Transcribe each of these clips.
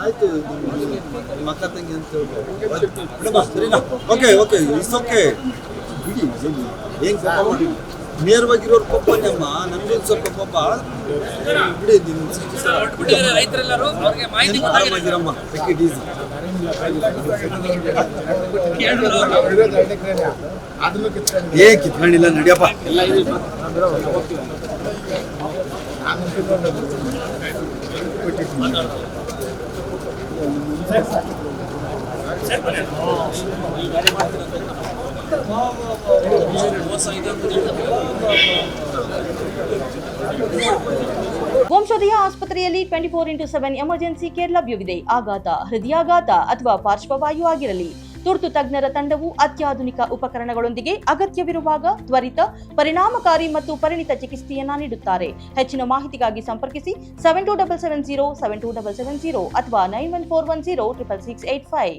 ಆಯ್ತು ನಿಮ್ಮ ಅಕ್ಕ ತಂಗಿ ಅಂತ ಸರಿನಾ? ಓಕೆ ಓಕೆ ಇಟ್ಸ್ ಓಕೆ ಬಿಡಿ. ಏನ್ ಕೋಪ ಮಾಡಿ ನೇರವಾಗಿರೋರು ಕೋಪನಮ್ಮ ನನ್ಗೊಂದು ಸ್ವಲ್ಪ ಕೊಪ್ಪ ಬಿಡಿ ನಿಮ್ಮ ರೈತರೆಲ್ಲರೂ ಅವ್ರಿಗೆ ಮಾಹಿತಿ ಗೊತ್ತಾಗಿದೆ ಆರಾಮಾಗಿರಮ್ಮ ಟೇಕ್ ಇಟ್ ಈಸಿ ಏ ಕಿತ್ಕೊಂಡಿಲ್ಲ ನಡಿಯಪ್ಪ. ವಂಶೋದಯ ಆಸ್ಪತ್ರೆಯಲ್ಲಿ twenty four into seven emergency care ಲಭ್ಯವಿದೆ. ಆಘಾತ ಹೃದಯಾಘಾತ ಅಥವಾ ಪಾರ್ಶ್ವವಾಯು ಆಗಿರಲಿ. ತುರ್ತು ತಜ್ಞರ ತಂಡವು ಅತ್ಯಾಧುನಿಕ ಉಪಕರಣಗಳೊಂದಿಗೆ ಅಗತ್ಯವಿರುವಾಗ ತ್ವರಿತ, ಪರಿಣಾಮಕಾರಿ ಮತ್ತು ಪರಿಣಿತ ಚಿಕಿತ್ಸೆಯನ್ನ ನೀಡುತ್ತಾರೆ. ಹೆಚ್ಚಿನ ಮಾಹಿತಿಗಾಗಿ ಸಂಪರ್ಕಿಸಿ seven two double seven zero seven two double seven zero ಅಥವಾ nine one four one zero triple six eight five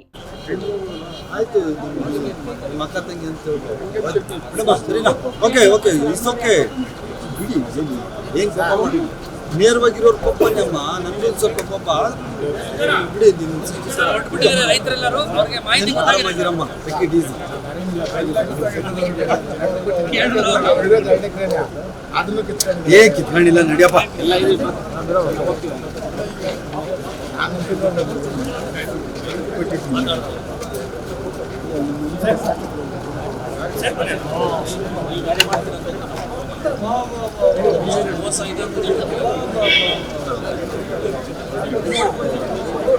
okay okay okay ಏನ್ ಕೋಪ ನೇರವಾಗಿರೋರು ಕೋಪನಮ್ಮ ನನ್ಗೊಂದು ಸ್ವಲ್ಪ ಕೋಪ. ಬಿಡಿ ನಿಮ್ಮ ರೈತರೆಲ್ಲರೂ. ಅವ್ರಿಗೆ ಮಾಹಿತಿ ಆರಾಮಾಗಿರಮ್ಮ. ಟೇಕ್ ಇಟ್ ಈಸಿ ಏ ಕಿತ್ಕೊಂಡಿಲ್ಲ ನಡಿಯಪ್ಪ. 噂になってる。